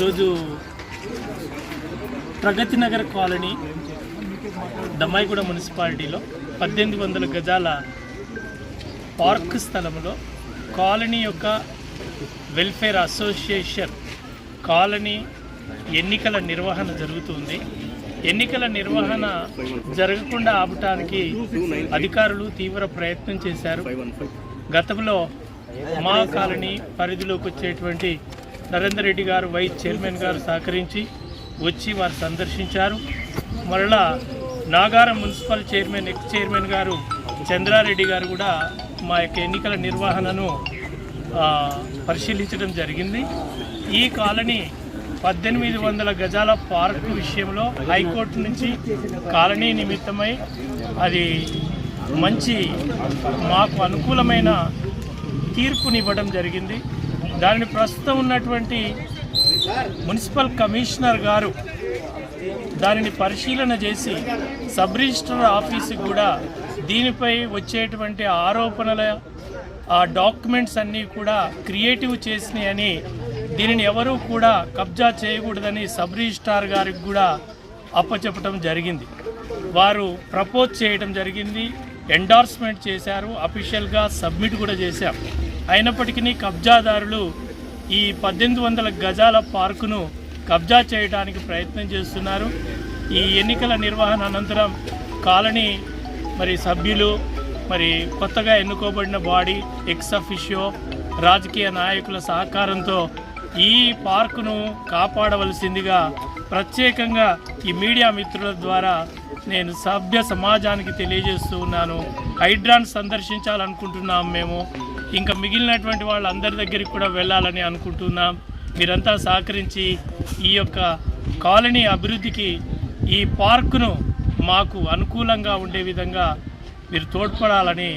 ఈరోజు ప్రగతి నగర్ కాలనీ దమ్మాయిగూడ మున్సిపాలిటీలో పద్దెనిమిది వందల గజాల పార్క్ స్థలంలో కాలనీ యొక్క వెల్ఫేర్ అసోసియేషన్ కాలనీ ఎన్నికల నిర్వహణ జరుగుతుంది. ఎన్నికల నిర్వహణ జరగకుండా ఆపటానికి అధికారులు తీవ్ర ప్రయత్నం చేశారు. గతంలో మా కాలనీ పరిధిలోకి వచ్చేటువంటి నరేందర్ రెడ్డి గారు వైస్ చైర్మన్ గారు సహకరించి వచ్చి వారు సందర్శించారు. మరలా Nagaram municipal chairman ex chairman గారు చంద్రారెడ్డి గారు కూడా మా యొక్క ఎన్నికల నిర్వహణను పరిశీలించడం జరిగింది. ఈ కాలనీ పద్దెనిమిది వందల గజాల పార్కు విషయంలో హైకోర్టు నుంచి కాలనీ నిమిత్తమై అది మంచి మాకు అనుకూలమైన తీర్పునివ్వడం జరిగింది. దానిని ప్రస్తుతం ఉన్నటువంటి మున్సిపల్ కమిషనర్ గారు దానిని పరిశీలన చేసి సబ్ రిజిస్టర్ ఆఫీసుకి కూడా దీనిపై వచ్చేటువంటి ఆరోపణల ఆ డాక్యుమెంట్స్ అన్నీ కూడా క్రియేటివ్ చేసినాయని దీనిని ఎవరూ కూడా కబ్జా చేయకూడదని సబ్ రిజిస్ట్రార్ గారికి కూడా అప్పచెప్పటం జరిగింది. వారు ప్రపోజ్ చేయడం జరిగింది ఎండార్స్మెంట్ చేశారు అఫీషియల్గా సబ్మిట్ కూడా చేశారు అయినప్పటికీ కబ్జాదారులు ఈ పద్దెనిమిది వందల గజాల పార్కును కబ్జా చేయడానికి ప్రయత్నం చేస్తున్నారు. ఈ ఎన్నికల నిర్వహణ అనంతరం కాలనీ మరి సభ్యులు మరి కొత్తగా ఎన్నుకోబడిన బాడీ ఎక్స్ అఫిషియో రాజకీయ నాయకుల సహకారంతో ఈ పార్కును కాపాడవలసిందిగా ప్రత్యేకంగా ఈ మీడియా మిత్రుల ద్వారా నేను సభ్య సమాజానికి తెలియజేస్తూ ఉన్నాను. హైడ్రాన్ సందర్శించాలనుకుంటున్నాం మేము. ఇంకా మిగిలినటువంటి వాళ్ళందరి దగ్గరికి కూడా వెళ్ళాలని అనుకుంటున్నాం. మీరంతా సహకరించి ఈ యొక్క కాలనీ అభివృద్ధికి ఈ పార్కును మాకు అనుకూలంగా ఉండే విధంగా మీరు తోడ్పడాలని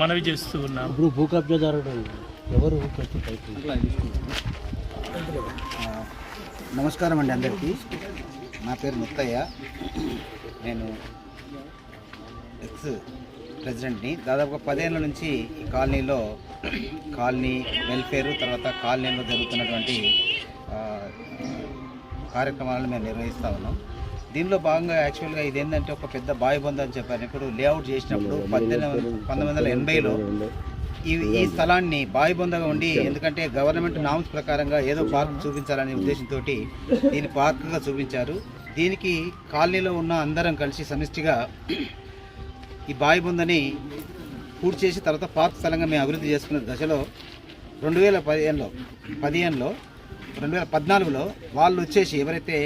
మనవి చేస్తూ ఉన్నాం. ఇప్పుడు భూ కబ్జాదారుడు ఎవరు నమస్కారం అండి అందరికీ. నా పేరు ముత్తయ్య. నేను ఎక్స్ ప్రెసిడెంట్ని. దాదాపుగా పదేళ్ళ నుంచి ఈ కాలనీలో కాలనీ వెల్ఫేర్ తర్వాత కాలనీలో జరుగుతున్నటువంటి కార్యక్రమాలను మేము నిర్వహిస్తూ ఉన్నాం. దీనిలో భాగంగా యాక్చువల్గా ఇది ఏంటంటే ఒక పెద్ద బావి అని చెప్పారు. ఇప్పుడు లేఅవుట్ చేసినప్పుడు పద్దెనిమిది పంతొమ్మిది వందల ఎనభైలో ఈ ఈ స్థలాన్ని బాయిబందగా ఉండి ఎందుకంటే గవర్నమెంట్ నామ్స్ ప్రకారంగా ఏదో పార్క్ చూపించాలనే ఉద్దేశంతో దీన్ని పార్క్గా చూపించారు. దీనికి కాలనీలో ఉన్న అందరం కలిసి సమిష్టిగా ఈ బావి బొందని పూర్తి చేసి తర్వాత పార్క్ స్థలంగా మేము అభివృద్ధి చేసుకున్న దశలో రెండు వేల పదిహేనులో పదిహేనులో రెండు వేల పద్నాలుగులో వాళ్ళు వచ్చేసి ఎవరైతే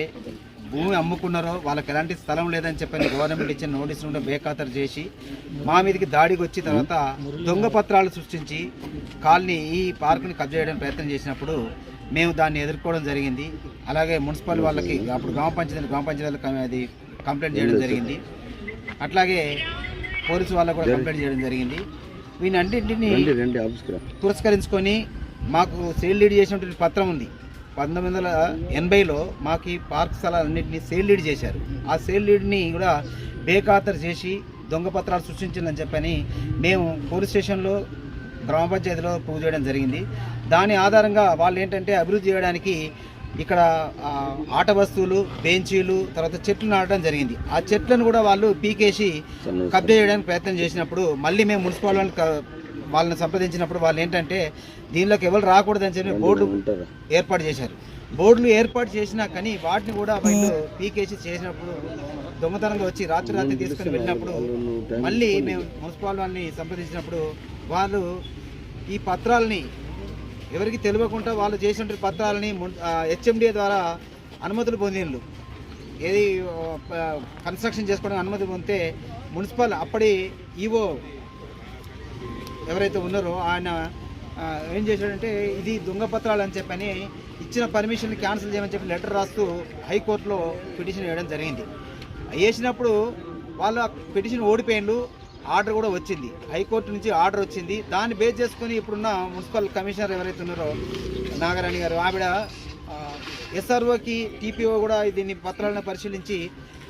భూమి అమ్ముకున్నారో వాళ్ళకి ఎలాంటి స్థలం లేదని చెప్పని గవర్నమెంట్ ఇచ్చిన నోటీస్ నుండి బేఖాతరు చేసి మా మీదకి దాడికి వచ్చి తర్వాత దొంగ పత్రాలు సృష్టించి కాలనీ ఈ పార్కుని కబ్జా చేయడానికి ప్రయత్నం చేసినప్పుడు మేము దాన్ని ఎదుర్కోవడం జరిగింది. అలాగే మున్సిపల్ వాళ్ళకి అప్పుడు గ్రామ పంచాయతీ గ్రామ పంచాయతీలకు అది కంప్లైంట్ చేయడం జరిగింది. అట్లాగే పోలీసు వాళ్ళకు కూడా కంప్లైంట్ చేయడం జరిగింది. వీటన్నింటినీ ఆఫీస్కి పురస్కరించుకొని మాకు సేల్ లీడ్ చేసినటువంటి పత్రం ఉంది. పంతొమ్మిది వందల ఎనభైలో మాకు ఈ పార్క్ స్థలాలన్నింటినీ సేల్ లీడ్ చేశారు. ఆ సేల్ లీడ్ని కూడా బేఖాతరు చేసి దొంగ పత్రాలు సృష్టించిందని చెప్పని మేము పోలీస్ స్టేషన్లో గ్రామ పంచాయతీలో ప్రూవ్ చేయడం జరిగింది. దాని ఆధారంగా వాళ్ళు ఏంటంటే అభివృద్ధి చేయడానికి ఇక్కడ ఆట వస్తువులు బెంచీలు తర్వాత చెట్లు నాటడం జరిగింది. ఆ చెట్లను కూడా వాళ్ళు పీకేసి కబ్జా చేయడానికి ప్రయత్నం చేసినప్పుడు మళ్ళీ మేము మున్సిపల్ వాళ్ళని సంప్రదించినప్పుడు వాళ్ళు ఏంటంటే దీనిలోకి ఎవరు రాకూడదని చెప్పి బోర్డు ఏర్పాటు చేశారు. బోర్డులు ఏర్పాటు చేసినా కానీ వాటిని కూడా వీళ్ళు పీకేసి చేసినప్పుడు దొంగతనంగా వచ్చి రాత్రి రాత్రి తీసుకొని వెళ్ళినప్పుడు మళ్ళీ మేము మున్సిపల్ వాళ్ళని సంప్రదించినప్పుడు వాళ్ళు ఈ పత్రాలని ఎవరికి తెలియకుండా వాళ్ళు చేసిన పత్రాలని హెచ్ఎండిఏ ద్వారా అనుమతులు పొందిండ్రు ఏది కన్స్ట్రక్షన్ చేసుకోవడానికి అనుమతి పొందితే మున్సిపల్ అప్పటి ఈవో ఎవరైతే ఉన్నారో ఆయన ఏం చేశాడంటే ఇది దొంగ పత్రాలు అని చెప్పని ఇచ్చిన పర్మిషన్ క్యాన్సిల్ చేయమని చెప్పి లెటర్ రాస్తూ హైకోర్టులో పిటిషన్ వేయడం జరిగింది. వేసినప్పుడు వాళ్ళు పిటిషన్ ఓడిపోయిండు ఆర్డర్ కూడా వచ్చింది. హైకోర్టు నుంచి ఆర్డర్ వచ్చింది. దాన్ని బేస్ చేసుకుని ఇప్పుడున్న మున్సిపల్ కమిషనర్ ఎవరైతే ఉన్నారో నాగరాణి గారు ఆవిడ ఎస్ఆర్ఓకి టీపీఓ కూడా దీన్ని పత్రాలను పరిశీలించి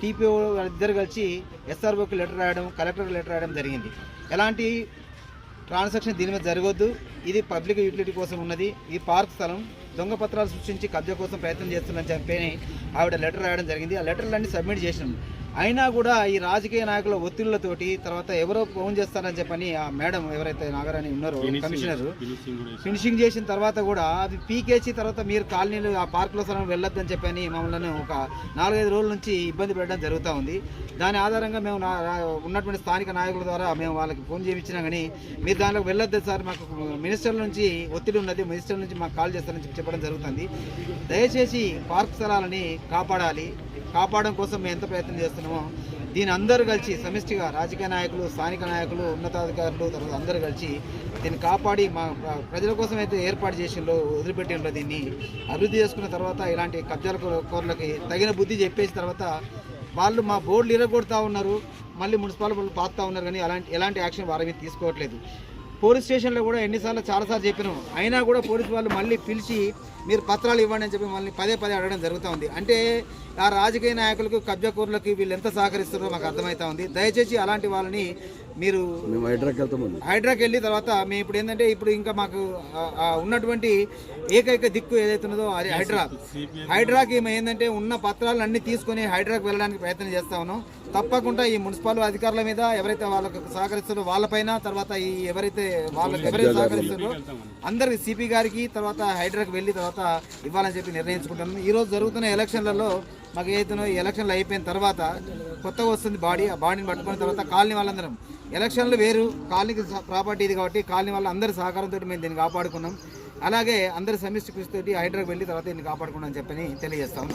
టీపీఓ ఇద్దరు కలిసి ఎస్ఆర్ఓకి లెటర్ రాయడం కలెక్టర్కి లెటర్ రాయడం జరిగింది. ఎలాంటి ట్రాన్సాక్షన్ దీని మీద జరగొద్దు. ఇది పబ్లిక్ యూటిలిటీ కోసం ఉన్నది. ఈ పార్క్ స్థలం దొంగ పత్రాలు సృష్టించి కబ్జా కోసం ప్రయత్నం చేస్తుందని చెప్పి ఆవిడ లెటర్ రాయడం జరిగింది. ఆ లెటర్లన్నీ సబ్మిట్ చేసినాం. అయినా కూడా ఈ రాజకీయ నాయకుల ఒత్తిళ్ళతోటి తర్వాత ఎవరో ఫోన్ చేస్తారని చెప్పని ఆ మేడం ఎవరైతే నాగరాణి ఉన్నారో కమిషనర్ ఫినిషింగ్ చేసిన తర్వాత కూడా అది పీకేసి తర్వాత మీరు కాలనీలు ఆ పార్కులో స్థలం వెళ్ళొద్దని చెప్పని మమ్మల్ని ఒక నాలుగైదు రోజుల నుంచి ఇబ్బంది పెట్టడం జరుగుతూ ఉంది. దాని ఆధారంగా మేము ఉన్నటువంటి స్థానిక నాయకుల ద్వారా మేము వాళ్ళకి ఫోన్ చేయించినా కానీ మీరు దానిలోకి వెళ్ళొద్దు సార్ మాకు మినిస్టర్ నుంచి ఒత్తిడి ఉన్నది మినిస్టర్ నుంచి మాకు కాల్ చేస్తారని చెప్పి చెప్పడం జరుగుతుంది. దయచేసి పార్క్ స్థలాలని కాపాడాలి. కాపాడడం కోసం మేము ఎంత ప్రయత్నం చేస్తున్నామో దీని అందరూ కలిసి సమిష్టిగా రాజకీయ నాయకులు స్థానిక నాయకులు ఉన్నతాధికారులు తర్వాత అందరూ కలిసి దీన్ని కాపాడి మా ప్రజల కోసం అయితే ఏర్పాటు చేసిందో వదిలిపెట్టిండో దీన్ని. అభివృద్ధి చేసుకున్న తర్వాత ఇలాంటి కబ్జాల కో- కోర్లకి తగిన బుద్ధి చెప్పేసిన తర్వాత వాళ్ళు మా బోర్డులు ఇరగొడతా ఉన్నారు మళ్ళీ మున్సిపాలిటీ వాళ్ళు ఉన్నారు కానీ అలాంటి ఎలాంటి యాక్షన్ వారి మీద తీసుకోవట్లేదు. పోలీస్ స్టేషన్లో కూడా ఎన్నిసార్లు చాలాసార్లు చెప్పినాము అయినా కూడా పోలీసు వాళ్ళు మళ్ళీ పిలిచి మీరు పత్రాలు ఇవ్వండి అని చెప్పి మళ్ళీ పదే పదే అడగడం జరుగుతూ ఉంది. అంటే ఆ రాజకీయ నాయకులకు కబ్జాకూరులకు వీళ్ళు ఎంత సహకరిస్తున్నారో మాకు అర్థమవుతా ఉంది. దయచేసి అలాంటి వాళ్ళని మీరు మేము హైదరాబాద్కి వెళ్తామండి హైడ్రాకి వెళ్ళి తర్వాత మేము ఇప్పుడు ఏంటంటే ఇప్పుడు ఇంకా మాకు ఉన్నటువంటి ఏకైక దిక్కు ఏదైతే ఉన్నదో అది హైడ్రా. హైడ్రాకి మేము ఏంటంటే ఉన్న పత్రాలు అన్ని తీసుకొని హైడ్రాకి వెళ్ళడానికి ప్రయత్నం చేస్తా ఉన్నాం. తప్పకుండా ఈ మున్సిపల్ అధికారుల మీద ఎవరైతే వాళ్ళకు సహకరిస్తారో వాళ్ళపైన తర్వాత ఈ ఎవరైతే వాళ్ళకి ఎవరైతే సహకరిస్తారో అందరికి సిపి గారికి తర్వాత హైడ్రాకి వెళ్ళి తర్వాత ఇవ్వాలని చెప్పి నిర్ణయించుకుంటాను ఈ రోజు జరుగుతున్న ఎలక్షన్లలో మాకు ఏదైతే ఈ ఎలక్షన్లు అయిపోయిన తర్వాత కొత్తగా వస్తుంది బాడీ ఆ బాడీని పట్టుకున్న తర్వాత కాలనీ వాళ్ళందరం. ఎలక్షన్లు వేరు కాలనీకి ప్రాపర్టీ ఇది కాబట్టి కాలనీ వాళ్ళ అందరి సహకారంతో మేము దీన్ని కాపాడుకున్నాం. అలాగే అందరి సమిష్టి కృషితోటి హైడ్రాకి వెళ్ళి తర్వాత దీన్ని కాపాడుకున్నాం అని చెప్పని తెలియజేస్తాం.